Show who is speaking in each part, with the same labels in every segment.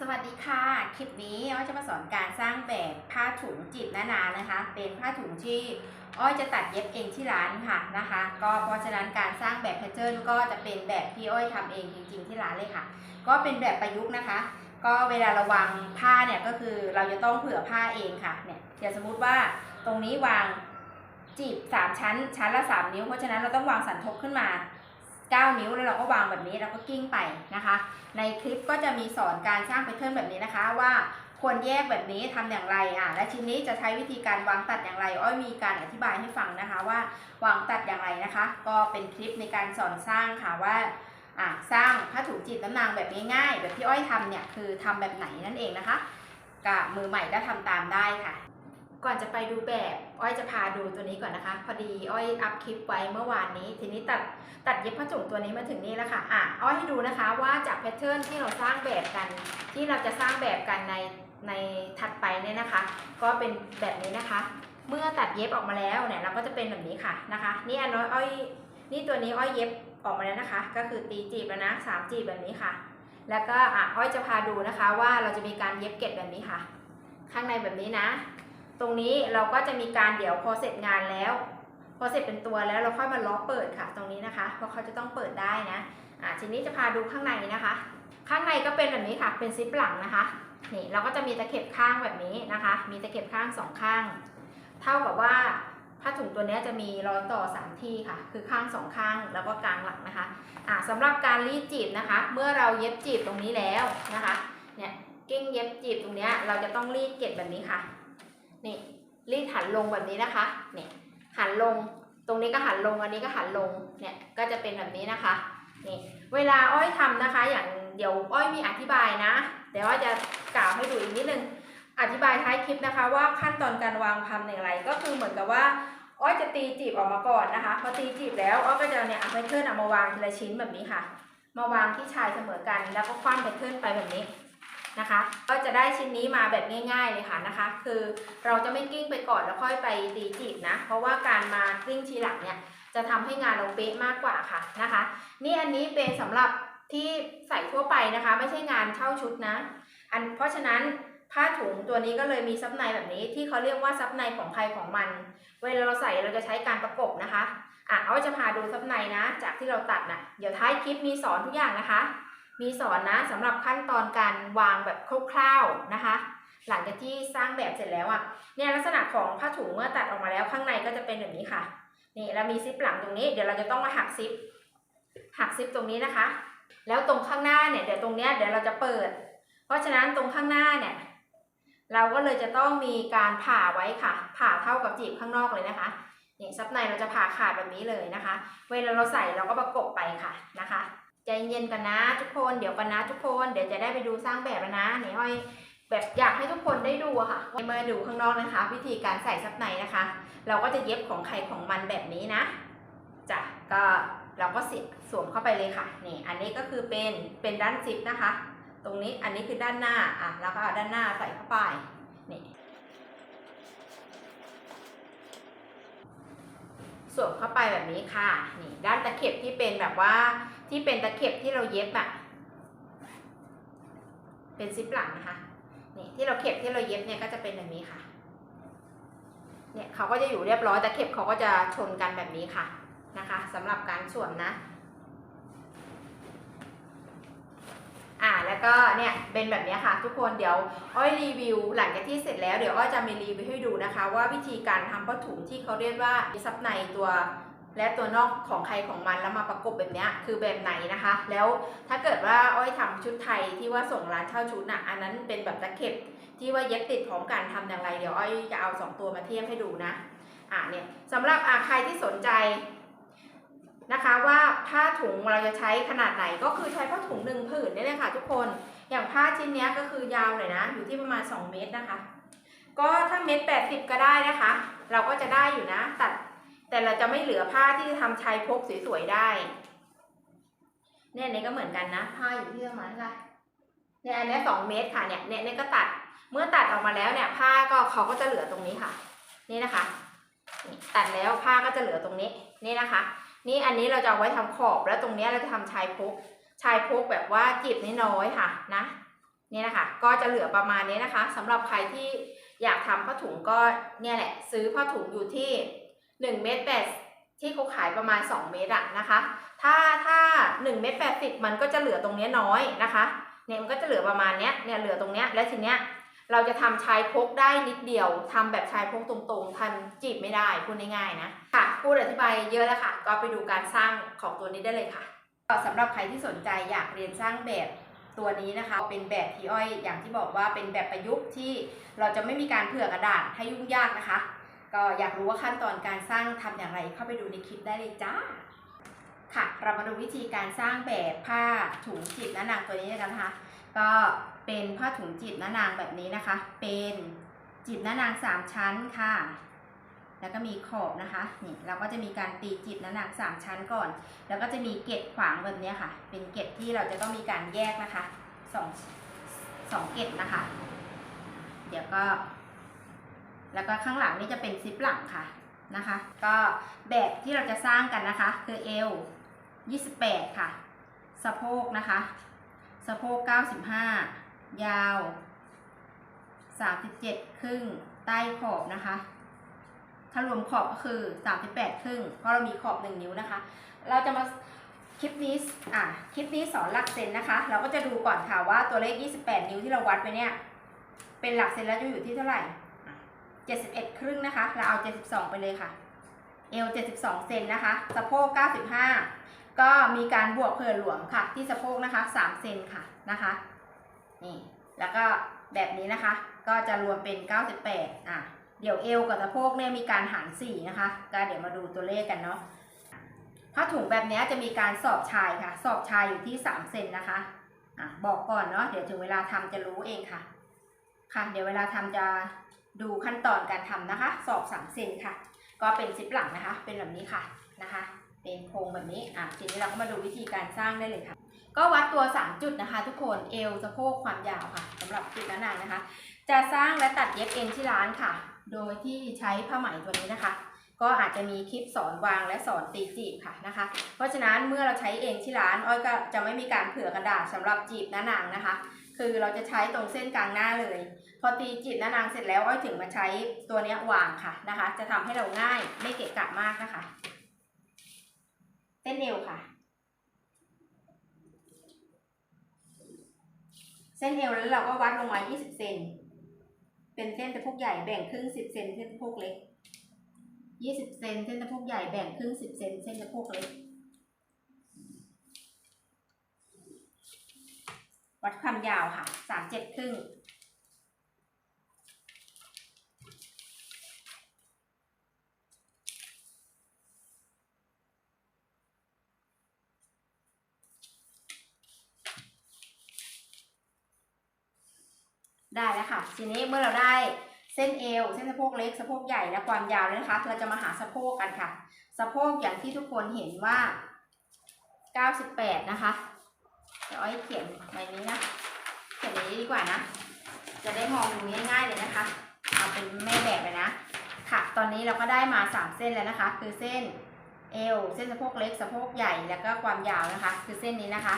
Speaker 1: สวัสดีค่ะ คลิปนี้อ้อยจะมาสอนการสร้างแบบผ้าถุงจีบหนานะคะ เป็นผ้าถุงที่อ้อยจะตัดเย็บเองที่ร้านค่ะนะคะ ก็เพราะฉะนั้นการสร้างแบบแพทเทิร์นก็จะเป็นแบบที่อ้อยทำเองจริง ๆ ที่ร้านเลยค่ะ ก็เป็นแบบประยุกต์นะคะ ก็เวลาราวางผ้าเนี่ยก็คือเราจะต้องเผื่อผ้าเองค่ะเนี่ยอย่างสมมุติว่าตรงนี้วางจีบสามชั้นชั้นละสามนิ้ว เพราะฉะนั้นเราต้องวางสันทบขึ้นมา 9 นิ้วแล้วเราก็วางแบบนี้แล้วก็กิ้งไปนะคะ ในคลิปก็จะมีสอนการสร้างแพทเทิร์นแบบนี้นะคะ ว่าควรแยกแบบนี้ทำอย่างไรอะและชิ้นนี้จะใช้วิธีการวางตัดอย่างไร อ้อยมีการอธิบายให้ฟังนะคะว่าวางตัดอย่างไรนะคะ ก็เป็นคลิปในการสอนสร้างค่ะว่าอะสร้างผ้าถุงจีบน้ำนางแบบง่ายๆ แบบที่อ้อยทำเนี่ยคือทำแบบไหนนั่นเองนะคะกับมือใหม่ก็ทำตามได้ค่ะ ก่อนจะไปดูแบบ อ้อยจะพาดูตัวนี้ก่อนนะคะ พอดีอ้อยอัพคลิปไว้เมื่อวานนี้ ทีนี้ตัดตัดเย็บผ้าถุงตัวนี้มาถึงนี่แล้วค่ะอะอ้อยให้ดูนะคะว่าจากแพทเทิร์นที่เราสร้างแบบกัน ที่เราจะสร้างแบบกันในในถัดไปเนี่ยนะคะ ก็เป็นแบบนี้นะคะ เมื่อตัดเย็บออกมาแล้วเนี่ยเราก็จะเป็นแบบนี้ค่ะนะคะนี่อันน้อยอ้อยนี่ตัวนี้อ้อยเย็บออกมาแล้วนะคะ ก็คือตีจีบแล้วนะสามจีบแบบนี้ค่ะ แล้วก็อะอ้อยจะพาดูนะคะว่าเราจะมีการเย็บเก็บแบบนี้ค่ะ ข้างในแบบนี้นะ ตรงนี้เราก็จะมีการเดี๋ยวพอเสร็จงานแล้ว พอเสร็จเป็นตัวแล้วเราค่อยมาล้อกเปิดค่ะ ตรงนี้นะคะ เพราะเขาจะต้องเปิดได้นะอ่าทีนี้จะพาดูข้างในนะคะ ข้างในก็เป็นแบบนี้ค่ะ เป็นซิปหลังนะคะนี่เราก็จะมีตะเข็บข้างแบบนี้นะคะ มีตะเข็บข้างสองข้าง เท่ากับว่าผ้าถุงตัวนี้จะมีรอยต่อสามที่ค่ะ คือข้างสองข้างแล้วก็กลางหลังนะคะอ่าสำหรับการรีดจีบนะคะ เมื่อเราเย็บจีบตรงนี้แล้วนะคะเนี่ยกิ้งเย็บจีบตรงนี้เราจะต้องรีดเก็บแบบนี้ค่ะ นี่รีดหันลงแบบนี้นะคะเนี่ยหันลงตรงนี้ก็หันลงอันนี้ก็หันลงเนี่ยก็จะเป็นแบบนี้นะคะนี่เวลาอ้อยทำนะคะ อย่างเดี๋ยวอ้อยมีอธิบายนะเดี๋ยวอ้อยจะกล่าวให้ดูอีกนิดนึงอธิบายท้ายคลิปนะคะ ว่าขั้นตอนการวางพันอย่างไร ก็คือเหมือนกับว่าอ้อยจะตีจีบออกมาก่อนนะคะพอตีจีบแล้วอ้อยก็จะเนี่ยเอาแพทเทิร์นเอามาวางทีละชิ้นแบบนี้ค่ะ มาวางที่ชายเสมอกัน แล้วก็คว้ำแพทเทิร์นไปแบบนี้ นะคะ ก็จะได้ชิ้นนี้มาแบบง่ายๆเลยค่ะนะคะ คือเราจะไม่กิ้งไปก่อนแล้วค่อยไปตีจีบนะ เพราะว่าการมากลิ้งทีหลังเนี่ยจะทำให้งานเราเป๊ะมากกว่าค่ะนะคะ นี่อันนี้เป็นสำหรับที่ใส่ทั่วไปนะคะ ไม่ใช่งานเช่าชุดนะ อันเพราะฉะนั้นผ้าถุงตัวนี้ก็เลยมีซับในแบบนี้ที่เขาเรียกว่าซับในของใครของมัน เวลาเราใส่เราจะใช้การประกบนะคะอะเอาจะพาดูซับในนะ จากที่เราตัดนะ่ะเดี๋ยวท้ายคลิปมีสอนทุกอย่างนะคะ มีสอนนะสำหรับขั้นตอนการวางแบบคร่าวๆนะคะ หลังจากที่สร้างแบบเสร็จแล้วอะ่ะเนี่ยลักษณะของผ้าถุงเมื่อตัดออกมาแล้วข้างในก็จะเป็นแบบนี้ค่ะนี่แล้วมีซิปหลังตรงนี้เดี๋ยวเราจะต้องมาหักซิปหักซิปตรงนี้นะคะ แล้วตรงข้างหน้าเนี่ยเดี๋ยวตรงเนี้ยเดี๋ยวเราจะเปิด เพราะฉะนั้นตรงข้างหน้าเนี่ยเราก็เลยจะต้องมีการผ่าไว้ค่ะ ผ่าเท่ากับจีบข้างนอกเลยนะคะนี่ซับในเราจะผ่าขาดแบบนี้เลยนะคะ เวลาเราใส่เราก็ประกบไปค่ะนะคะ ใจเย็นกันนะทุกคน เดี๋ยวกันนะทุกคน เดี๋ยวจะได้ไปดูสร้างแบบแล้วนะนี่ห้อยแบบอยากให้ทุกคนได้ดูอะค่ะเมื่อดูข้างนอกนะคะ วิธีการใส่ซับในนะคะ เราก็จะเย็บของใครของมันแบบนี้นะจ้ะก็เราก็สิสวมเข้าไปเลยค่ะนี่อันนี้ก็คือเป็นเป็นด้านซิปนะคะ ตรงนี้อันนี้คือด้านหน้าอะแล้วก็เอาด้านหน้าใส่เข้าไปนี่สวมเข้าไปแบบนี้ค่ะนี่ด้านตะเข็บที่เป็นแบบว่า ที่เป็นตะเข็บที่เราเย็บอะเป็นซิปหลังนะคะนี่ที่เราเข็บที่เราเย็บเนี่ยก็จะเป็นแบบนี้ค่ะ เนี่ยเขาก็จะอยู่เรียบร้อยตะเข็บเขาก็จะชนกันแบบนี้ค่ะนะคะสำหรับการสวมนะอ่าแล้วก็เนี่ยเป็นแบบนี้ค่ะ ทุกคนเดี๋ยวอ้อยรีวิวหลังจากที่เสร็จแล้วเดี๋ยวอ้อยจะมีรีวิวให้ดูนะคะ ว่าวิธีการทำผ้าถุงที่เขาเรียกว่าซับในตัว และตัวนอกของใครของมันแล้วมาประกบแบบนี้คือแบบไหนนะคะ แล้วถ้าเกิดว่าอ้อยทำชุดไทยที่ว่าส่งร้านเช่าชุดน่ะอันนั้นเป็นแบบตะเข็บที่ว่าเย็บติดพร้อมกันทำอย่างไรเดี๋ยวอ้อยจะเอาสองตัวมาเทียบให้ดูนะอ่าเนี่ยสำหรับอ่าใครที่สนใจนะคะว่าผ้าถุงเราจะใช้ขนาดไหนก็คือใช้ผ้าถุงหนึ่งผืนนี่เลยค่ะทุกคนอย่างผ้าชิ้นนี้ก็คือยาวหน่อยนะ อยู่ที่ประมาณ 2 เมตรนะคะ ก็ถ้าเมตรแปดสิบก็ได้นะคะ เราก็จะได้อยู่นะ ตัด แต่เราจะไม่เหลือผ้าที่จะทำชายพกสวยๆได้ เนี่ยนี่ก็เหมือนกันนะ ผ้าอยู่ที่ประมาณค่ะเนี่ยอันนี้สองเมตรค่ะเนี่ยเนี่ยเนี่ยก็ตัดเมื่อตัดออกมาแล้วเนี่ย ผ้าก็เขาก็จะเหลือตรงนี้ค่ะ นี่นะคะ ตัดแล้วผ้าก็จะเหลือตรงนี้ นี่นะคะ นี่อันนี้เราจะเอาไว้ทำขอบแล้วตรงนี้เราจะทำชายพก ชายพกแบบว่าจีบน้อยๆค่ะนะนี่นะคะ ก็จะเหลือประมาณนี้นะคะสำหรับใครที่อยากทำผ้าถุงก็เนี่ยแหละ ซื้อผ้าถุงอยู่ที่ 1เมตรแปดที่เขาขายประมาณ 2 เมตรอะนะคะ ถ้าถ้า1เมตรแปดสิบมันก็จะเหลือตรงเนี้ยน้อยนะคะ เนี่ยมันก็จะเหลือประมาณเนี้ย เนี่ยเหลือตรงเนี้ย แล้วทีเนี้ยเราจะทำชายพกได้นิดเดียวทำแบบชายพกตรงๆทำจีบไม่ได้พูดง่ายๆนะค่ะพูดอธิบายเยอะแล้วค่ะ ก็ไปดูการสร้างของตัวนี้ได้เลยค่ะก็สำหรับใครที่สนใจอยากเรียนสร้างแบบตัวนี้นะคะเป็นแบบที่อ้อยอย่างที่บอกว่าเป็นแบบประยุกต์ที่เราจะไม่มีการเผื่อกระดาษให้ยุ่งยากนะคะ ก็อยากรู้ว่าขั้นตอนการสร้างทำอย่างไรเข้าไปดูในคลิปได้เลยจ้า ค่ะ เรามาดูวิธีการสร้างแบบผ้าถุงจีบหน้านางตัวนี้กันนะคะ ก็เป็นผ้าถุงจีบหน้านางแบบนี้นะคะ เป็นจีบหน้านางสามชั้นค่ะ แล้วก็มีขอบนะคะนี่เราก็จะมีการตีจีบหน้านางสามชั้นก่อน แล้วก็จะมีเกล็ดขวางแบบนี้ค่ะ เป็นเกล็ดที่เราจะต้องมีการแยกนะคะสองสองเกล็ดนะคะ เดี๋ยวก็ แล้วก็ข้างหลังนี่จะเป็นซิปหลังค่ะนะคะ ก็แบบที่เราจะสร้างกันนะคะ คือเอว28 ค่ะ สะโพกนะคะ สะโพก 95 ยาว 37 ครึ่ง ใต้ขอบนะคะ ถ้ารวมขอบก็คือ 38 ครึ่ง เพราะเรามีขอบ 1 นิ้วนะคะ เราจะมาคลิปนี้ อะ คลิปนี้สอนหลักเซนนะคะ เราก็จะดูก่อนค่ะว่าตัวเลข 28 นิ้วที่เราวัดไปเนี่ย เป็นหลักเซนแล้วจะอยู่ที่เท่าไหร่ 71 ครึ่งนะคะ เราเอา 72 ไปเลยค่ะ เอว 72 เซนนะคะ สะโพก 95 ก็มีการบวกเผื่อหลวมค่ะ ที่สะโพกนะคะ 3 เซนค่ะนะคะ นี่ แล้วก็แบบนี้นะคะ ก็จะรวมเป็น 98 อะ เดี๋ยวเอวกับสะโพกเนี่ยมีการหาร 4 นะคะ ก็เดี๋ยวมาดูตัวเลขกันเนาะผ้าถุงแบบนี้จะมีการสอบชายค่ะ สอบชายอยู่ที่ 3 เซนนะคะอะบอกก่อนเนาะ เดี๋ยวถึงเวลาทำจะรู้เองค่ะ ค่ะ เดี๋ยวเวลาทำจะ ดูขั้นตอนการทำนะคะ สอบ3เซนค่ะ ก็เป็นซิปหลังนะคะ เป็นแบบนี้ค่ะนะคะ เป็นโครงแบบนี้อะทีนี้เราก็มาดูวิธีการสร้างได้เลยค่ะ ก็วัดตัว 3 จุดนะคะ ทุกคนเอวสะโพกความยาวค่ะสำหรับจุดนั้นนนะคะ จะสร้างและตัดเย็บเองที่ร้านค่ะ โดยที่ใช้ผ้าไหมตัวนี้นะคะ ก็อาจจะมีคลิปสอนวางและสอนตีจีบค่ะนะคะ เพราะฉะนั้นเมื่อเราใช้เองที่ร้านอ้อยก็จะไม่มีการเผื่อกระดาษสำหรับจีบหน้านางนะคะ คือเราจะใช้ตรงเส้นกลางหน้าเลย พอตีจีบหน้านางเสร็จแล้วอ้อยถึงมาใช้ตัวนี้วางค่ะนะคะ จะทำให้เราง่ายไม่เกะกะมากนะคะ เส้นเอวค่ะ เส้นเอวแล้วเราก็วัดลงมา 20 เซนเป็นเส้นสะโพกใหญ่แบ่งครึ่ง 10 เซนเส้นสะโพกเล็ก 20 เซนเส้นสะโพกใหญ่แบ่งครึ่ง 10 เซนเส้นสะโพกเล็ก วัดความยาวค่ะ37ครึ่งได้แล้วค่ะ ทีนี้เมื่อเราได้เส้นเอว เส้นสะโพกเล็ก สะโพกใหญ่และความยาวแล้วนะคะ เราจะมาหาสะโพกกันค่ะ สะโพกอย่างที่ทุกคนเห็นว่า 98 นะคะ เดี๋ยวอ้อยเขียนในนี้นะ เขียนในนี้ดีกว่านะ จะได้มองดูง่ายๆเลยนะคะ เอาเป็นแม่แบบเลยนะ ค่ะ ตอนนี้เราก็ได้มา 3 เส้นแล้วนะคะ คือเส้นเอว เส้นสะโพกเล็ก สะโพกใหญ่ แล้วก็ความยาวนะคะ คือเส้นนี้นะคะ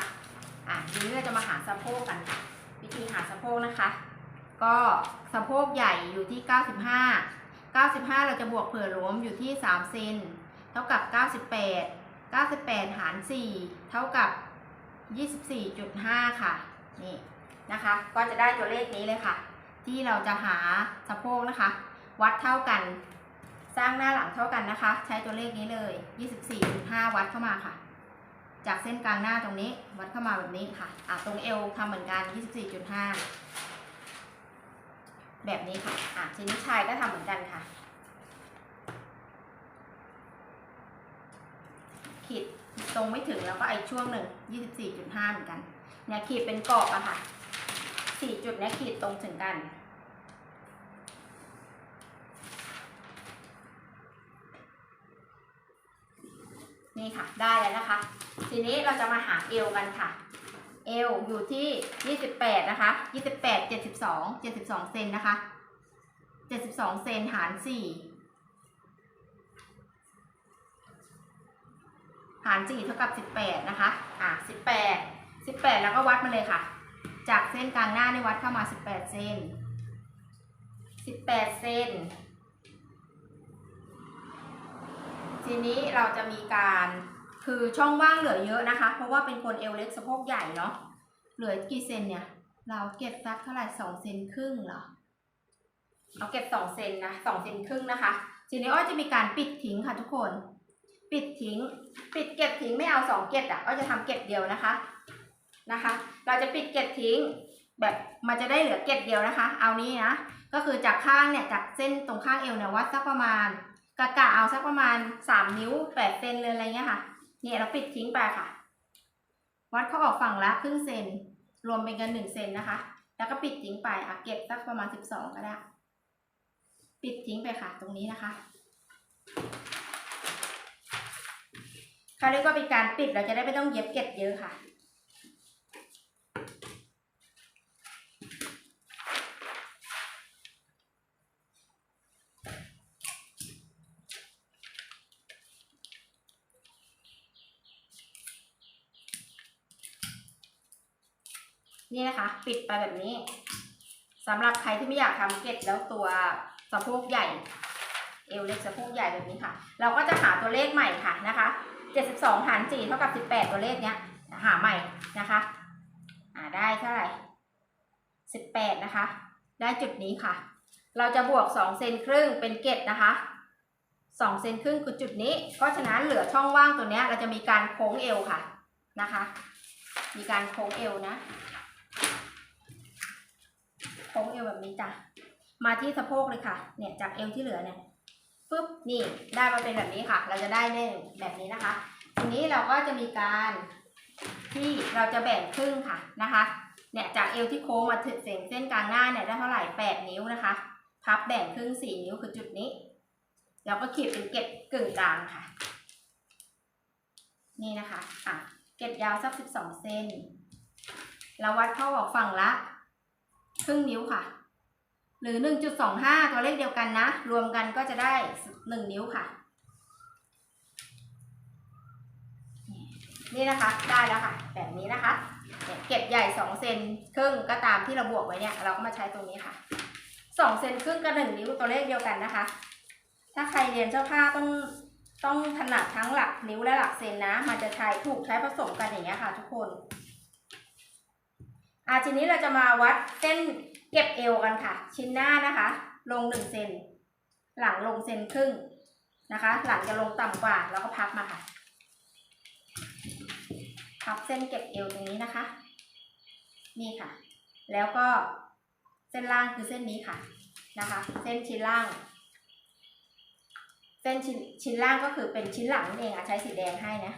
Speaker 1: อะทีนี้เราจะมาหาสะโพกกันค่ะวิธีหาสะโพกนะคะ ก็สะโพกใหญ่อยู่ที่ 95 95 เราจะบวกเผื่อหลวมอยู่ที่3เซนเท่ากับ 98 98 หาร 4 เท่ากับ 24.5 ค่ะ นี่นะคะ ก็จะได้ตัวเลขนี้เลยค่ะ ที่เราจะหาสะโพกนะคะ วัดเท่ากัน สร้างหน้าหลังเท่ากันนะคะ ใช้ตัวเลขนี้เลย 24.5 วัดเข้ามาค่ะ จากเส้นกลางหน้าตรงนี้ วัดเข้ามาแบบนี้ค่ะอะตรงเอวทำเหมือนกัน 24.5 แบบนี้ค่ะอะทีนี้ชายก็ทำเหมือนกันค่ะ ขีด ตรงไม่ถึงแล้วก็ไอช่วงหนึ่ง24.5เหมือนกัน เนี่ยขีดเป็นกรอบอะค่ะสี่จุดเนี้ยขีดตรงถึงกัน นี่ค่ะได้แล้วนะคะ ทีนี้เราจะมาหาเอวกันค่ะ เอวอยู่ที่ 28 นะคะ 28 72 72 เซนนะคะ 72 เซนหาร 4 หาร4เท่ากับ 18 นะคะ อะ 18 18 แล้วก็วัดมาเลยค่ะ จากเส้นกลางหน้าในวัดเข้ามา 18เซน18เซนทีนี้เราจะมีการคือช่องว่างเหลือเยอะนะคะ เพราะว่าเป็นคนเอวเล็กสะโพกใหญ่เนาะ เหลือกี่เซนเนี่ย เราเก็บสักเท่าไหร่สองเซนครึ่งเหรอเอาเก็บสองเซนนะสองเซนครึ่งนะคะ ทีนี้อ้อยจะมีการปิดทิ้งค่ะทุกคน ปิดทิ้ง ปิดเก็บทิ้งไม่เอาสองเก็บอะอ้อยจะทำเก็บเดียวนะคะนะคะ เราจะปิดเก็บทิ้ง แบบมันจะได้เหลือเก็บเดียวนะคะ เอานี้นะก็คือจากข้างเนี่ยจากเส้นตรงข้างเอวเนี่ยวัดสักประมาณกะกะเอาสักประมาณสามนิ้วแปดเซนเลยอะไรเงี้ยค่ะเนี่ยเราปิดทิ้งไปค่ะ วัดเขาออกฝั่งละครึ่งเซนรวมเป็นกันหนึ่งเซนนะคะ แล้วก็ปิดทิ้งไปอะเก็บสักประมาณสิบสองก็ได้ ปิดทิ้งไปค่ะ ตรงนี้นะคะ เขาเรียกว่าเป็นการปิดเราจะได้ไม่ต้องเย็บเก็บเยอะค่ะ นี่นะคะ ปิดไปแบบนี้สำหรับใครที่ไม่อยากทำเก็ตแล้วตัวสะโพกใหญ่ เอวเล็กสะโพกใหญ่แบบนี้ค่ะ เราก็จะหาตัวเลขใหม่ค่ะนะคะ 72 หาร 4 เท่ากับ 18 ตัวเลขเนี้ย หาใหม่นะคะอ่าได้เท่าไหร่ 18 นะคะ ได้จุดนี้ค่ะ เราจะบวก 2 เซนครึ่งเป็นเกตนะคะ2เซนครึ่งคือจุดนี้ เพราะฉะนั้นเหลือช่องว่างตัวเนี้ยเราจะมีการโค้งเอวค่ะนะคะ มีการโค้งเอวนะ โค้งเอวแบบนี้จ้ะ มาที่สะโพกเลยค่ะ เนี่ยจากเอวที่เหลือเนี่ย ปึ๊บนี่ได้มาเป็นแบบนี้ค่ะ เราจะได้เน่แบบนี้นะคะ ทีนี้เราก็จะมีการที่เราจะแบ่งครึ่งค่ะนะคะเนี่ยจากเอวที่โค้งมาถึงเส้นเส้นกลางหน้าเนี่ยได้เท่าไหร่แปดนิ้วนะคะ พับแบ่งครึ่งสี่นิ้วคือจุดนี้เราก็ขีดเป็นเก็บกึ่งกลางค่ะ นี่นะคะอะเก็บยาวสักสิบสองเซนเราวัดเข้าออกฝั่งละ ครึ่งนิ้วค่ะ หรือ 1.25 ตัวเลขเดียวกันนะ รวมกันก็จะได้ 1 นิ้วค่ะ นี่นะคะ ได้แล้วค่ะ แบบนี้นะคะ เก็บใหญ่ 2 เซนครึ่งก็ตามที่เราบวกไว้เนี่ย เราก็มาใช้ตรงนี้ค่ะ 2 เซนครึ่งกับ1นิ้วตัวเลขเดียวกันนะคะ ถ้าใครเรียนเจ้าผ้าต้องต้องถนัดทั้งหลักนิ้วและหลักเซนนะ มันจะใช้ถูกใช้ผสมกันอย่างเงี้ยค่ะ ทุกคนอะทีนี้เราจะมาวัดเส้น เก็บเอวกันค่ะ ชิ้นหน้านะคะ ลงหนึ่งเซนหลังลงเซนครึ่งนะคะ หลังจะลงต่ำกว่าแล้วก็พับมาค่ะ พับเส้นเก็บเอวตรงนี้นะคะ นี่ค่ะ แล้วก็เส้นล่างคือเส้นนี้ค่ะนะคะ เส้นชิ้นล่าง เส้นชิ้นชิ้นล่างก็คือเป็นชิ้นหลังนั่นเองอะใช้สีแดงให้นะ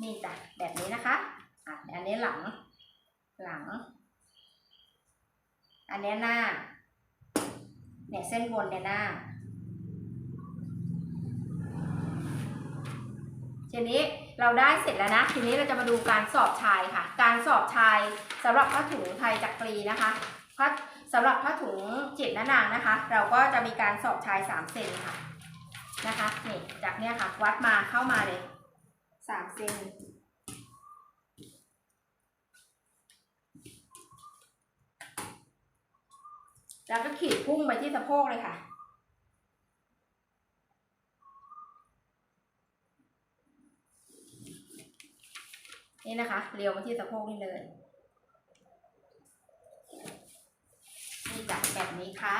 Speaker 1: นี่จ้ะแบบนี้นะคะอะอันนี้หลังหลัง อันนี้หน้า เนี่ยเส้นบนเนี่ยหน้า ทีนี้เราได้เสร็จแล้วนะ ทีนี้เราจะมาดูการสอบชายค่ะ การสอบชายสำหรับผ้าถุงไทยจักรีนะคะผ้าสำหรับผ้าถุงจิตนานางนะคะ เราก็จะมีการสอบชาย3เซนค่ะนะคะนี่จากเนี้ยค่ะ วัดมาเข้ามาเลย3เซน แล้วก็ขีดพุ่งไปที่สะโพกเลยค่ะ นี่นะคะ เลี้ยวมาที่สะโพกนี่เลยนี่จัดแบบนี้ค่ะ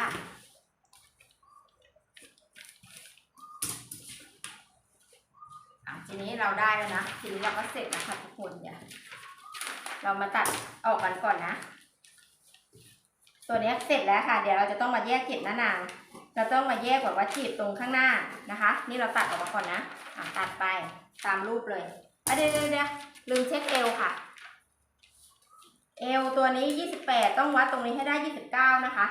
Speaker 1: อะทีนี้เราได้แล้วนะ ทีนี้เราก็เสร็จแล้วค่ะทุกคนเดี๋ยวเรามาตัดออกกันก่อนนะ ตัวนี้เสร็จแล้วค่ะ เดี๋ยวเราจะต้องมาแยกเก็บหน้านางเราต้องมาแยกแบบว่าจีบตรงข้างหน้านะคะ นี่เราตัดออกมาก่อนนะอะตัดไปตามรูปเลยอะเดี๋ยวเดี๋ยวเดี๋ยวลืมเช็คเอวค่ะ เอวตัวนี้28ต้องวัดตรงนี้ให้ได้29นะคะ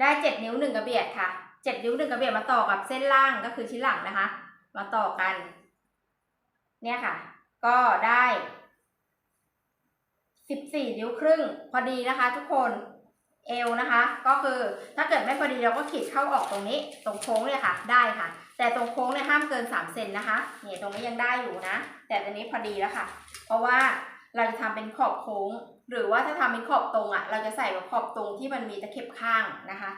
Speaker 1: ได้7นิ้ว1กระเบียดค่ะ7นิ้ว1กระเบียดมาต่อกับเส้นล่างก็คือชิ้นหลังนะคะ มาต่อกัน เนี่ยค่ะ ก็ได้ 14 นิ้วครึ่งพอดีนะคะ ทุกคนเอวนะคะ ก็คือถ้าเกิดไม่พอดีเราก็ขีดเข้าออกตรงนี้ ตรงโค้งเนี่ยค่ะ ได้ค่ะ แต่ตรงโค้งเนี่ยห้ามเกิน 3 เซนนะคะเนี่ยตรงนี้ยังได้อยู่นะ แต่ตรงนี้พอดีแล้วค่ะ เพราะว่าเราจะทำเป็นขอบโค้ง หรือว่าถ้าทำเป็นขอบตรงอะ เราจะใส่แบบขอบตรงที่มันมีตะเข็บข้างนะคะ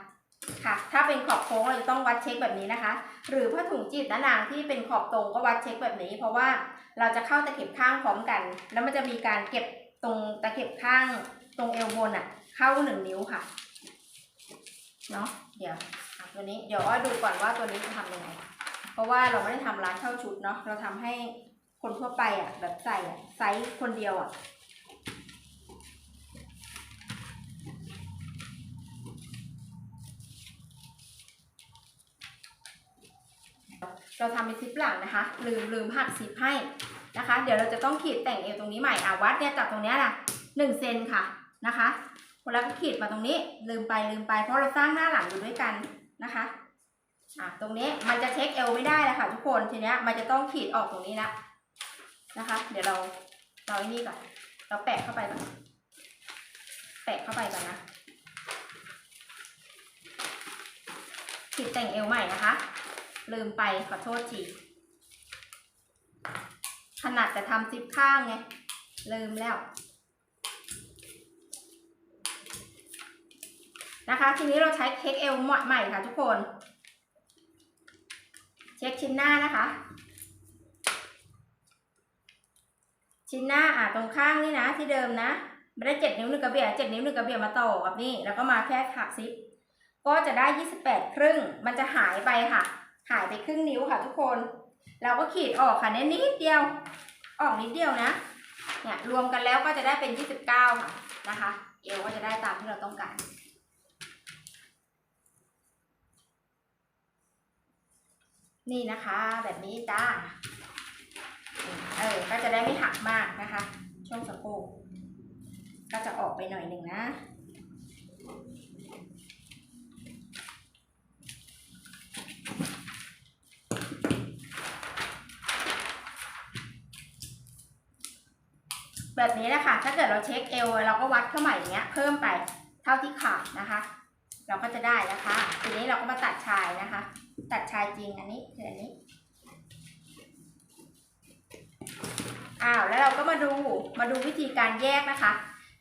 Speaker 1: ค่ะ ถ้าเป็นขอบโค้งเราจะต้องวัดเช็คแบบนี้นะคะ หรือผ้าถุงจีบหน้านางที่เป็นขอบตรงก็วัดเช็คแบบนี้ เพราะว่าเราจะเข้าตะเข็บข้างพร้อมกัน แล้วมันจะมีการเก็บตรงตะเข็บข้างตรงเอวบนอะ เข้าหนึ่งนิ้วค่ะ เนาะเดี๋ยวตัวนี้เดี๋ยวว่าดูก่อนว่าตัวนี้จะทำยังไง เพราะว่าเราไม่ได้ทำร้านเช่าชุดเนาะ เราทำให้คนทั่วไปอะแบบใส่อะไซส์คนเดียวอะ เราทำเป็นซิปหลังนะคะ ลืมลืมหักซิปให้นะคะ เดี๋ยวเราจะต้องขีดแต่งเอวตรงนี้ใหม่อะวัดเนี่ยจากตรงเนี้ยนะหนึ่งเซนค่ะนะคะแล้วก็ขีดมาตรงนี้ลืมไปลืมไป เพราะเราสร้างหน้าหลังอยู่ด้วยกันนะคะอะตรงนี้มันจะเช็คเอวไม่ได้แล้วค่ะทุกคนทีเนี้ยมันจะต้องขีดออกตรงนี้ละนะคะ เดี๋ยวเราเราไอ้นี่ก่อนเราแปะเข้าไปก่อนแปะเข้าไปก่อนนะขีดแต่งเอวใหม่นะคะ ลืมไปขอโทษทีถนัดแต่ทำซิปข้างไง ลืมแล้ว นะคะ ทีนี้เราใช้เค้กเอลใหม่ค่ะทุกคน เช็คชิ้นหน้านะคะ ชิ้นหน้าอะตรงข้างนี่นะที่เดิมนะไม่ได้เจ็ดนิ้วหนึ่งกระเบียดเจ็ดนิ้วหนึ่งกระเบียดมาต่อกับนี่แล้วก็มาแค่หักซิปก็จะได้ยี่สิบแปดครึ่งมันจะหายไปค่ะ หายไปครึ่งนิ้วค่ะทุกคน เราก็ขีดออกค่ะเน้นนิดเดียว ออกนิดเดียวนะ เนี่ยรวมกันแล้วก็จะได้เป็น 29 ค่ะนะคะ เอวก็จะได้ตามที่เราต้องการนี่นะคะ แบบนี้จ้า เออ ก็จะได้ไม่หักมากนะคะ ช่วงสะโพกก็จะออกไปหน่อยหนึ่งนะ แบบนี้แหละค่ะ ถ้าเกิดเราเช็คเอวเราก็วัดเข้าใหม่อย่างเงี้ย เพิ่มไปเท่าที่ขาดนะคะ เราก็จะได้นะคะ ทีนี้เราก็มาตัดชายนะคะ ตัดชายจริงอันนี้คืออันนี้ อ้าว แล้วเราก็มาดู มาดูวิธีการแยกนะคะ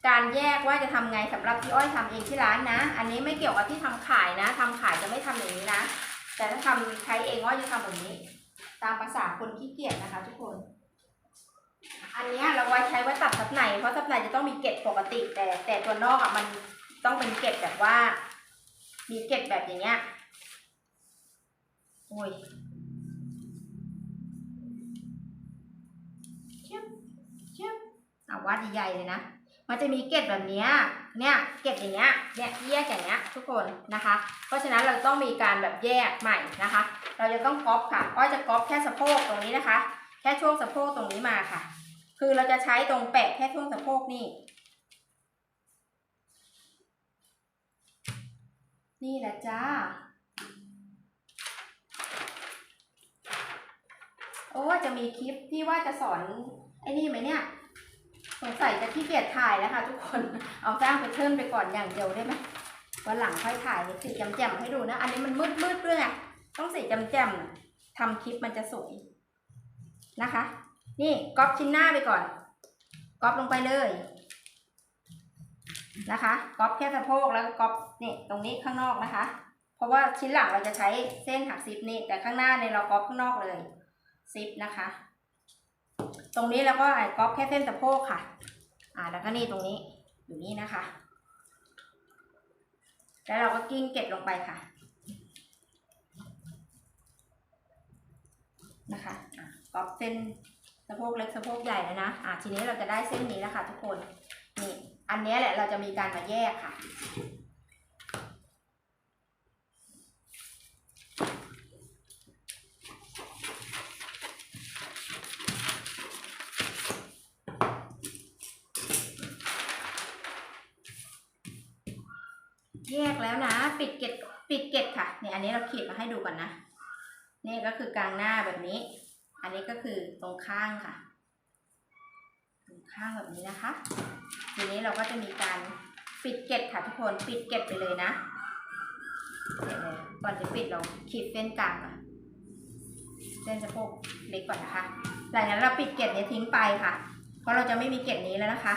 Speaker 1: การแยกว่าจะทำไงสำหรับที่อ้อยทำเองที่ร้านนะ อันนี้ไม่เกี่ยวกับที่ทำขายนะทำขายจะไม่ทำอย่างนี้นะ แต่ถ้าทำใช้เองอ้อยจะทำแบบนี้ ตามภาษาคนขี้เกียจนะคะ ทุกคน อันเนี้ยเราไว้ใช้ไว้ตัดซับในเพราะซับในจะต้องมีเกล็ดปกติ แต่แต่ตัวนอกอะมันต้องเป็นเกล็ดแบบว่า มีเกล็ดแบบอย่างเงี้ยโอ้ยเชิบเชิบเอาวัดใหญ่ๆเลยนะมันจะมีเกล็ดแบบเนี้ยเนี่ยเกล็ดอย่างเงี้ยเนี่ยแยกอย่างเงี้ยทุกคนนะคะ เพราะฉะนั้นเราต้องมีการแบบแยกใหม่นะคะ เราจะต้องก๊อปค่ะอ้อยจะก๊อปแค่สะโพกตรงนี้นะคะ แค่ช่วงสะโพกตรงนี้มาค่ะ คือเราจะใช้ตรงแปะแค่ช่วงสะโพกนี่ นี่แหละจ้า โอ้จะมีคลิปที่ว่าจะสอนไอ้นี่ไหมเนี่ย สงสัยจะขี้เกียจถ่ายแล้วค่ะทุกคน เอาสร้างไปเทิร์นไปก่อนอย่างเดียวได้ไหมวันหลังค่อยถ่ายสีแจ่มๆให้ดูนะ อันนี้มันมืดๆด้วยไงต้องสีแจ่มๆทำคลิปมันจะสวยนะคะ นี่ก๊อปชิ้นหน้าไปก่อนก๊อปลงไปเลย นะคะก๊อปแค่สะโพกแล้วก็ก๊อปนี่ตรงนี้ข้างนอกนะคะ เพราะว่าชิ้นหลังเราจะใช้เส้นหักซิปนี่แต่ข้างหน้าเนี่ยเราก๊อปข้างนอกเลยซิปนะคะ ตรงนี้แล้วก็ก๊อปแค่เส้นสะโพกค่ะ อ่าแล้วก็นี่ตรงนี้อยู่นี่นะคะ แล้วเราก็กิ้งเก็บลงไปค่ะนะคะก๊อปเส้นะโพกเล็กสะโพกใหญ่แล้วนะอะทีนี้เราจะได้เส้นนี้แล้วค่ะทุกคนนี่อันนี้แหละเราจะมีการมาแยกค่ะ แยกแล้วนะ ปิดเกล็ดปิดเกล็ดค่ะเนี่ยอันนี้เราขีดมาให้ดูก่อนนะนี่ก็คือกลางหน้าแบบนี้ อันนี้ก็คือตรงข้างค่ะ ตรงข้างแบบนี้นะคะ ทีนี้เราก็จะมีการปิดเกล็ดค่ะทุกคน ปิดเกล็ดไปเลยนะเดี๋ยวเลยก่อนจะปิดเราขีดเส้นกลางก่อนเส้นสะโพกเล็กก่อนนะคะ หลังจากนั้นเราปิดเกล็ดเนี้ยทิ้งไปค่ะ เพราะเราจะไม่มีเกล็ดนี้แล้วนะคะ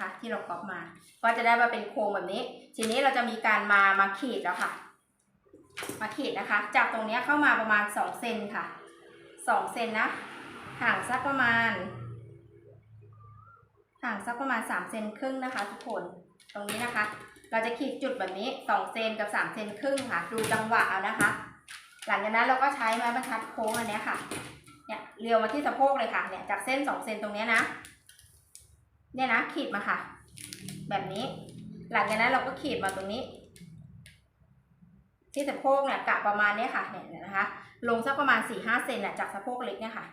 Speaker 1: นะคะ ที่เราก๊อปมา ก็จะได้มาเป็นโครงแบบนี้ ทีนี้เราจะมีการมามาขีดแล้วค่ะ มาขีดนะคะ จากตรงนี้เข้ามาประมาณสองเซนค่ะสองเซนนะ ห่างสักประมาณ ห่างสักประมาณสามเซนครึ่งนะคะทุกคน ตรงนี้นะคะ เราจะขีดจุดแบบนี้สองเซนกับสามเซนครึ่งค่ะ ดูจังหวะเอานะคะ หลังจากนั้นเราก็ใช้ไม้บรรทัดโค้งอันนี้ค่ะ เนี่ยเรียวมาที่สะโพกเลยค่ะ เนี่ยจากเส้นสองเซนตรงนี้นะ เนี่ยนะขีดมาค่ะ แบบนี้ หลังจากนั้นเราก็ขีดมาตรงนี้ ที่สะโพกเนี่ยกะประมาณนี้ค่ะเนี่ยนะคะ ลงสักประมาณสี่ห้าเซนน่ะจากสะโพกเล็กเนี่ยค่ะ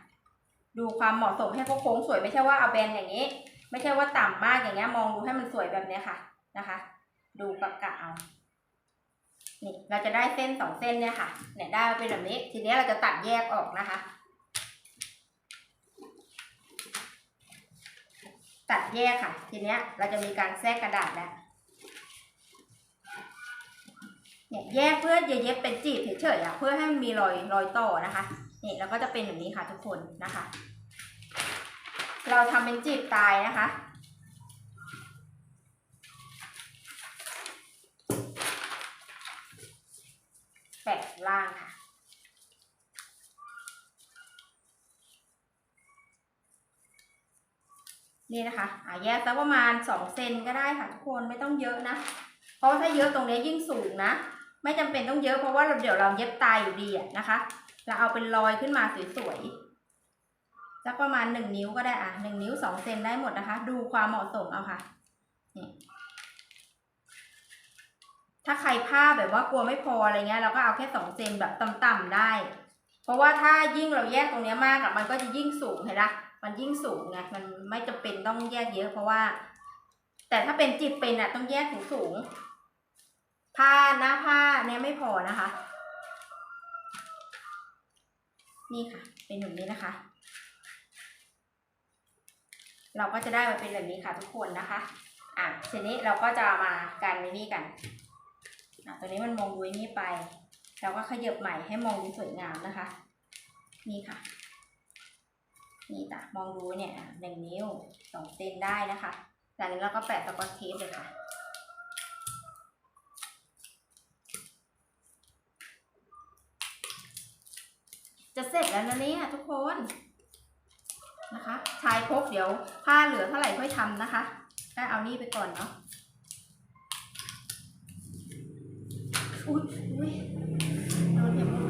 Speaker 1: ดูความเหมาะสมให้พวกโค้งสวยไม่ใช่ว่าเอาแบนอย่างนี้ ไม่ใช่ว่าต่ำมากอย่างเงี้ยมองดูให้มันสวยแบบเนี้ยค่ะนะคะ ดูกะกะเอานี่เราจะได้เส้นสองเส้นเนี่ยค่ะเนี่ยได้เป็นแบบนี้ ทีนี้เราจะตัดแยกออกนะคะ ตัดแยกค่ะ ทีเนี้ยเราจะมีการแทรกกระดาษแล้วเนี่ยแยกเพื่อจะเย็บเป็นจีบเฉยๆอะเพื่อให้มันมีรอยรอยต่อนะคะนี่แล้วก็จะเป็นแบบนี้ค่ะทุกคนนะคะ เราทำเป็นจีบตายนะคะ แปะล่างค่ะ นี่นะคะอ่าแยกสักประมาณสองเซนก็ได้ค่ะทุกคนไม่ต้องเยอะนะ เพราะว่าถ้าเยอะตรงนี้ยิ่งสูงนะ ไม่จำเป็นต้องเยอะเพราะว่าเราเดี๋ยวเราเย็บตายอยู่ดีอะนะคะ เราเอาเป็นรอยขึ้นมาสวยๆสักประมาณหนึ่งนิ้วก็ได้อะหนึ่งนิ้วสองเซนได้หมดนะคะ ดูความเหมาะสมเอาค่ะนี่ถ้าใครผ้าแบบว่ากลัวไม่พออะไรเงี้ยเราก็เอาแค่สองเซนแบบต่ำๆได้ เพราะว่าถ้ายิ่งเราแยกตรงเนี้ยมากอะมันก็จะยิ่งสูงเห็นปะมั มันยิ่งสูงไงมันไม่จำเป็นต้องแยกเยอะเพราะว่า แต่ถ้าเป็นจิบเป็นอะต้องแยกถึงสูงผ้าหน้าผ้าเนี้ยไม่พอนะคะ นี่ค่ะ เป็นแบบนี้นะคะ เราก็จะได้มาเป็นแบบนี้ค่ะทุกคนนะคะ อะทีนี้เราก็จะมากันในนี่กันอะตัวนี้มันมองดูนี่ไป เราก็ขยับใหม่ให้มองดูสวยงามนะคะ นี่ค่ะ นี่จ้ะมองดูเนี่ยหนึ่งนิ้วสองเซนได้นะคะจากนั้นเราก็แปะสกอตเทปเลยค่ะจะเสร็จแล้วนะเนี่ยทุกคนนะคะชายพกเดี๋ยวผ้าเหลือเท่าไหร่ค่อยทำนะคะได้เอานี่ไปก่อนเนาะอุ้ยอุ้ยโดนเดี๋ยว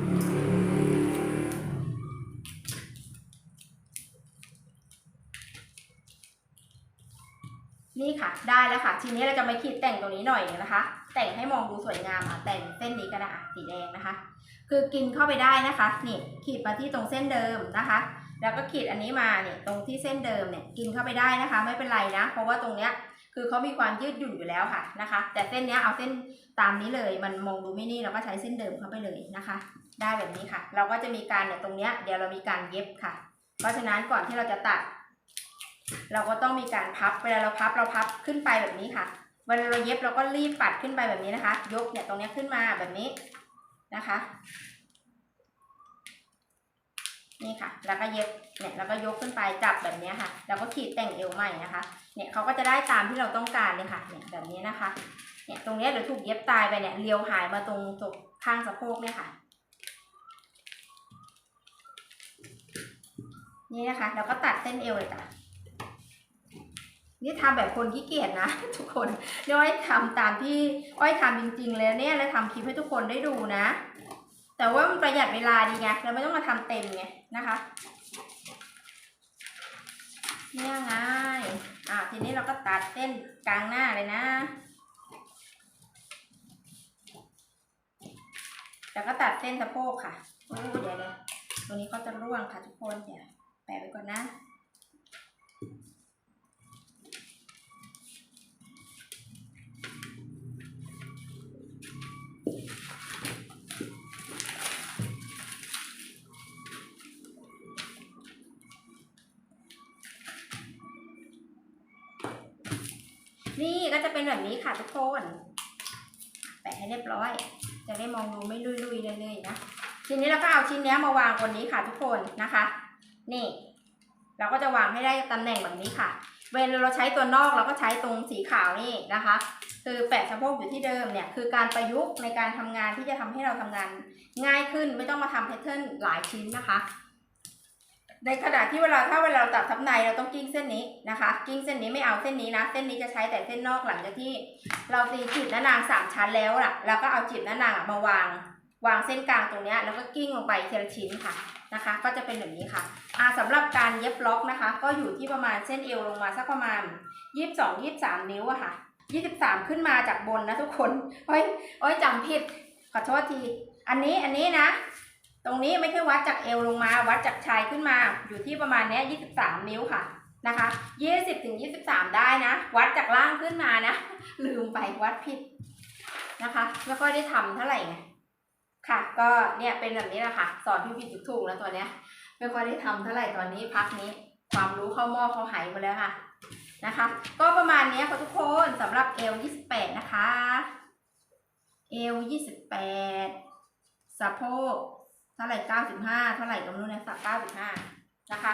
Speaker 1: นี่ค่ะ ได้แล้วค่ะ ทีนี้เราจะมาขีดแต่งตรงนี้หน่อยนะคะ แต่งให้มองดูสวยงามอะแต่งเส้นนี้ก็ได้อะสีแดงนะคะ คือกินเข้าไปได้นะคะนี่ขีดมาที่ตรงเส้นเดิมนะคะ แล้วก็ขีดอันนี้มาเนี่ยตรงที่เส้นเดิมเนี่ยกินเข้าไปได้นะคะ ไม่เป็นไรนะ เพราะว่าตรงเนี้ยคือเขามีความยืดหยุ่นอยู่แล้วค่ะนะคะ แต่เส้นเนี้ยเอาเส้นตามนี้เลยมันมองดูไม่นี่เราก็ใช้เส้นเดิมเข้าไปเลยนะคะ ได้แบบนี้ค่ะ เราก็จะมีการเนี่ยตรงเนี้ยเดี๋ยวเรามีการเย็บค่ะ เพราะฉะนั้นก่อนที่เราจะตัด เราก็ต้องมีการพับ เวลาเราพับเราพับขึ้นไปแบบนี้ค่ะ เวลาเราเย็บเราก็รีบปัดขึ้นไปแบบนี้นะคะ ยกเนี่ยตรงนี้ขึ้นมาแบบนี้นะคะ นี่ค่ะ แล้วก็เย็บ เนี่ยแล้วก็ยกขึ้นไปจับแบบนี้ค่ะ แล้วก็ขีดแต่งเอวใหม่นะคะ เนี่ยเขาก็จะได้ตามที่เราต้องการเลยค่ะ เนี่ยแบบนี้นะคะ เนี่ยตรงนี้เดี๋ยวถูกเย็บตายไปเนี่ยเลียวหายมาตรงจกข้างสะโพกเนี่ยค่ะ นี่นะคะ แล้วก็ตัดเส้นเอวเลยจ้ะ นี่ทำแบบคนขี้เกียจนะ ทุกคนนี่อ้อยทำตามที่อ้อยทำจริงๆเลยเนี่ยแล้วทำคลิปให้ทุกคนได้ดูนะ แต่ว่ามันประหยัดเวลาดีไงเราไม่ต้องมาทำเต็มไงนะคะเนี่ยง่ายอะทีนี้เราก็ตัดเส้นกลางหน้าเลยนะแล้วก็ตัดเส้นสะโพกค่ะโอ้เดี๋ยวเดี๋ยวตรงนี้ก็จะร่วงค่ะทุกคนเดี๋ยวแปะไปก่อนนะ แบบนี้ค่ะทุกคนแปะให้เรียบร้อย จะได้มองดูไม่ลุยๆเลยๆนะทีนี้เราก็เอาชิ้นนี้มาวางบนนี้ค่ะทุกคนนะคะ นี่ เราก็จะวางให้ได้ตำแหน่งแบบนี้ค่ะ เวลาเราใช้ตัวนอกเราก็ใช้ตรงสีขาวนี่นะคะ คือแปะสะโพกอยู่ที่เดิมเนี่ยคือการประยุกต์ในการทำงานที่จะทำให้เราทำงานง่ายขึ้นไม่ต้องมาทำแพทเทิร์นหลายชิ้นนะคะ ในขณะที่เวลาถ้าเวลาเราตัดทับในเราต้องกิ้งเส้นนี้นะคะ กิ้งเส้นนี้ไม่เอาเส้นนี้นะ เส้นนี้จะใช้แต่เส้นนอกหลังจากที่ เราตีจีบหน้านางสามชั้นแล้วล่ะแล้วก็เอาจีบหน้านางมาวาง วางเส้นกลางตรงนี้แล้วก็กิ้งลงไปทีละชิ้นค่ะนะคะ ก็จะเป็นแบบนี้ค่ะอ่าสำหรับการเย็บล็อกนะคะ ก็อยู่ที่ประมาณเส้นเอวลงมาสักประมาณยี่สิบสองยี่สิบสามนิ้วอะค่ะยี่สิบสามขึ้นมาจากบนนะทุกคนโอ้ยโอ้ยจำผิดขอโทษที อันนี้อันนี้นะ ตรงนี้ไม่ใช่วัดจากเอวลงมา วัดจากชายขึ้นมาอยู่ที่ประมาณเนี้ยี่สิบสามนิ้วค่ะนะคะยี่สิบถึงยี่สิบสามได้นะ วัดจากล่างขึ้นมานะ ลืมไปวัดผิดนะคะไม่ค่อยได้ทำเท่าไหร่ไงค่ะ ก็เนี่ยเป็นแบบนี้แหละค่ะ สอนพี่ผิดถูกๆแล้วตัวเนี้ย ไม่ค่อยได้ทำเท่าไหร่ตอนนี้พักนี้ ความรู้เข้าหม้อเข้าไหหมดแล้วค่ะนะคะ ก็ประมาณนี้ค่ะทุกคนสำหรับเอล28 นะคะเอล28สะโพก เท่าไหร่95เท่าไหร่ตรงนู้นนะสัก95นะคะ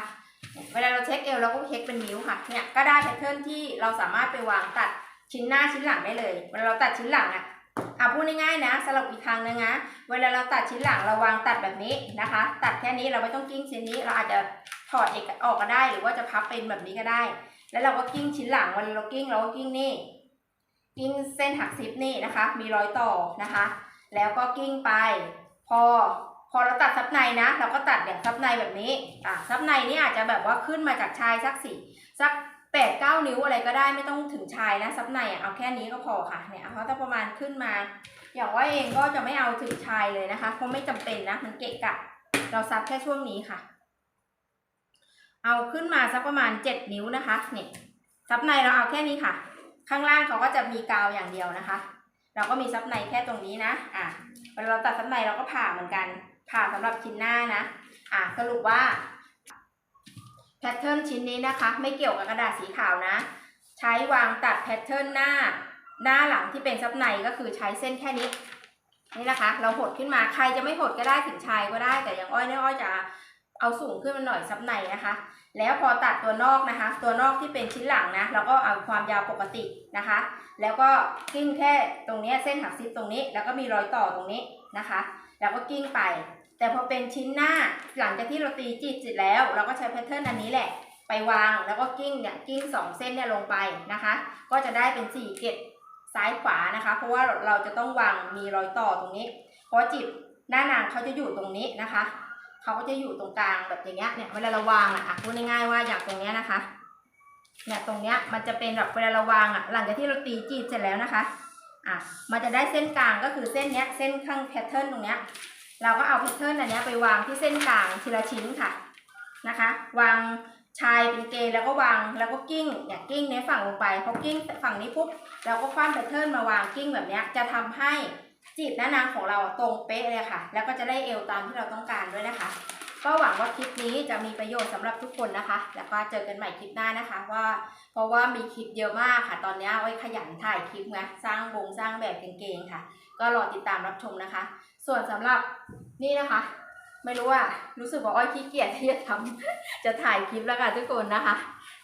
Speaker 1: เวลาเราเช็คเอวเราก็เช็คเป็นนิ้วค่ะ เนี่ยก็ได้แพทเทิร์นที่เราสามารถไปวางตัดชิ้นหน้าชิ้นหลังได้เลย เวลาเราตัดชิ้นหลังอะอะพูดง่ายๆนะสรุปอีกครั้งนึงนะเวลาเราตัดชิ้นหลังเราวางตัดแบบนี้นะคะ ตัดแค่นี้เราไม่ต้องกิ้งชิ้นนี้ เราอาจจะถอดเอกออกก็ได้ หรือว่าจะพับเป็นแบบนี้ก็ได้ แล้วเราก็กิ้งชิ้นหลังเวลาเรากิ้งเราก็กิ้งนี่ กิ้งเส้นหักซิปนี่นะคะ มีรอยต่อนะคะ แล้วก็กิ้งไป พอ พอเราตัดซับในนะ เราก็ตัดแบบซับในแบบนี้อะซับในนี่อาจจะแบบว่าขึ้นมาจากชายสักสี่สักแปดเก้านิ้วอะไรก็ได้ไม่ต้องถึงชายนะซับในอะเอาแค่นี้ก็พอค่ะเนี่ยเขาจะประมาณขึ้นมา อย่างว่าเองก็จะไม่เอาถึงชายเลยนะคะ เพราะไม่จำเป็นนะมันเกะกะ เราซับแค่ช่วงนี้ค่ะ เอาขึ้นมาสักประมาณเจ็ดนิ้วนะคะเนี่ยซับในเราเอาแค่นี้ค่ะ ข้างล่างเขาก็จะมีกาวอย่างเดียวนะคะ เราก็มีซับในแค่ตรงนี้นะอะเวลาเราตัดซับในเราก็ผ่าเหมือนกัน ผ่าสำหรับชิ้นหน้านะ อะสรุปว่าแพทเทิร์นชิ้นนี้นะคะ ไม่เกี่ยวกับกระดาษสีขาวนะ ใช้วางตัดแพทเทิร์นหน้า หน้าหลังที่เป็นซับในก็คือใช้เส้นแค่นี้นี่นะคะ เราหดขึ้นมาใครจะไม่หดก็ได้ถึงชายก็ได้แต่อย่างอ้อยเนี่ยอ้อยจะเอาสูงขึ้นมาหน่อยซับในนะคะ แล้วพอตัดตัวนอกนะคะ ตัวนอกที่เป็นชิ้นหลังนะเราก็เอาความยาวปกตินะคะ แล้วก็กิ้งแค่ตรงนี้เส้นหักซิปตรงนี้ แล้วก็มีรอยต่อตรงนี้นะคะ แล้วก็กิ้งไป แต่พอเป็นชิ้นหน้าหลังจากที่เราตีจีบเสร็จแล้ว เราก็ใช้แพทเทิร์นอันนี้แหละ ไปวางแล้วก็กิ้งเนี่ยกิ้งสองเส้นเนี่ยลงไปนะคะ ก็จะได้เป็นสี่เกตซ้ายขวานะคะ เพราะว่าเราจะต้องวางมีรอยต่อตรงนี้ เพราะจีบหน้านางเขาจะอยู่ตรงนี้นะคะเขาก็จะอยู่ตรงกลางแบบอย่างเงี้ยเนี่ยเวลาเราวางอะอะพูดง่ายๆว่าอย่างตรงเนี้ยนะคะเนี่ยตรงเนี้ยมันจะเป็นแบบเวลาเราวางอะหลังจากที่เราตีจีบเสร็จแล้วนะคะ อะมันจะได้เส้นกลางก็คือเส้นเนี้ยเส้นข้างแพทเทิร์นตรงเนี้ยเราก็เอาแพทเทิร์นอันเนี้ยไปวางที่เส้นกลางทีละชิ้นค่ะนะคะ วางชายเป็นเกย์แล้วก็วางแล้วก็กิ้งเนี่ยกิ้งเนี้ยฝั่งลงไปพอกิ้งฝั่งนี้ปุ๊บเราก็คว้านแพทเทิร์นมาวางกิ้งแบบเนี้ยจะทำให้จีบหน้านางของเราตรงเป๊ะเลยค่ะ แล้วก็จะได้เอวตามที่เราต้องการด้วยนะคะ ก็หวังว่าคลิปนี้จะมีประโยชน์สำหรับทุกคนนะคะ แล้วก็เจอกันใหม่คลิปหน้านะคะว่าเพราะว่ามีคลิปเยอะมากค่ะ ตอนนี้ไว้ขยันถ่ายคลิปไงสร้างวงสร้างแบบเก่งๆค่ะ ก็รอติดตามรับชมนะคะ ส่วนสำหรับนี่นะคะ ไม่รู้ว่ารู้สึกว่าอ้อยขี้เกียจที่จะทำจะถ่ายคลิปแล้วค่ะทุกคนนะคะ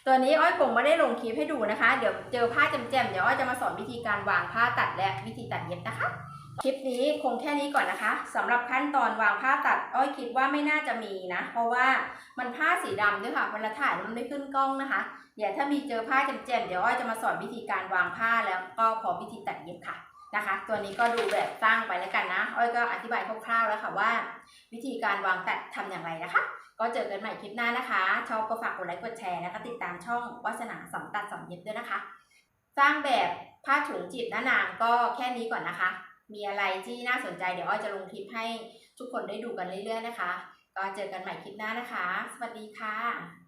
Speaker 1: ตัวนี้อ้อยคงไม่ได้ลงคลิปให้ดูนะคะ เดี๋ยวเจอผ้าแจ่มๆเดี๋ยวอ้อยจะมาสอนวิธีการวางผ้าตัดและวิธีตัดเย็บนะคะ คลิปนี้คงแค่นี้ก่อนนะคะสำหรับขั้นตอนวางผ้าตัด อ้อยคิดว่าไม่น่าจะมีนะ เพราะว่ามันผ้าสีดำด้วยค่ะเวลาถ่ายมันไม่ขึ้นกล้องนะคะเดี๋ยวถ้ามีเจอผ้าแจ่มๆเดี๋ยวอ้อยจะมาสอนวิธีการวางผ้าแล้วก็พอวิธีตัดเย็บค่ะนะคะ ตัวนี้ก็ดูแบบสร้งไปแล้วกันนะ อ้อยก็อธิบายคร่าวๆแล้วค่ะว่า วิธีการวางตัดทำอย่างไรนะคะ ก็เจอกันใหม่คลิปหน้านะคะ ชอบก็ฝากกดไลค์กดแชร์แล้วก็ติดตามช่องวาสนาสอนตัดสอนเย็บด้วยนะคะ สร้างแบบผ้าถุงจีบหน้านางก็แค่นี้ก่อนนะคะ มีอะไรที่น่าสนใจเดี๋ยวอ้อยจะลงคลิปให้ทุกคนได้ดูกันเรื่อยๆนะคะ ก็เจอกันใหม่คลิปหน้านะคะ สวัสดีค่ะ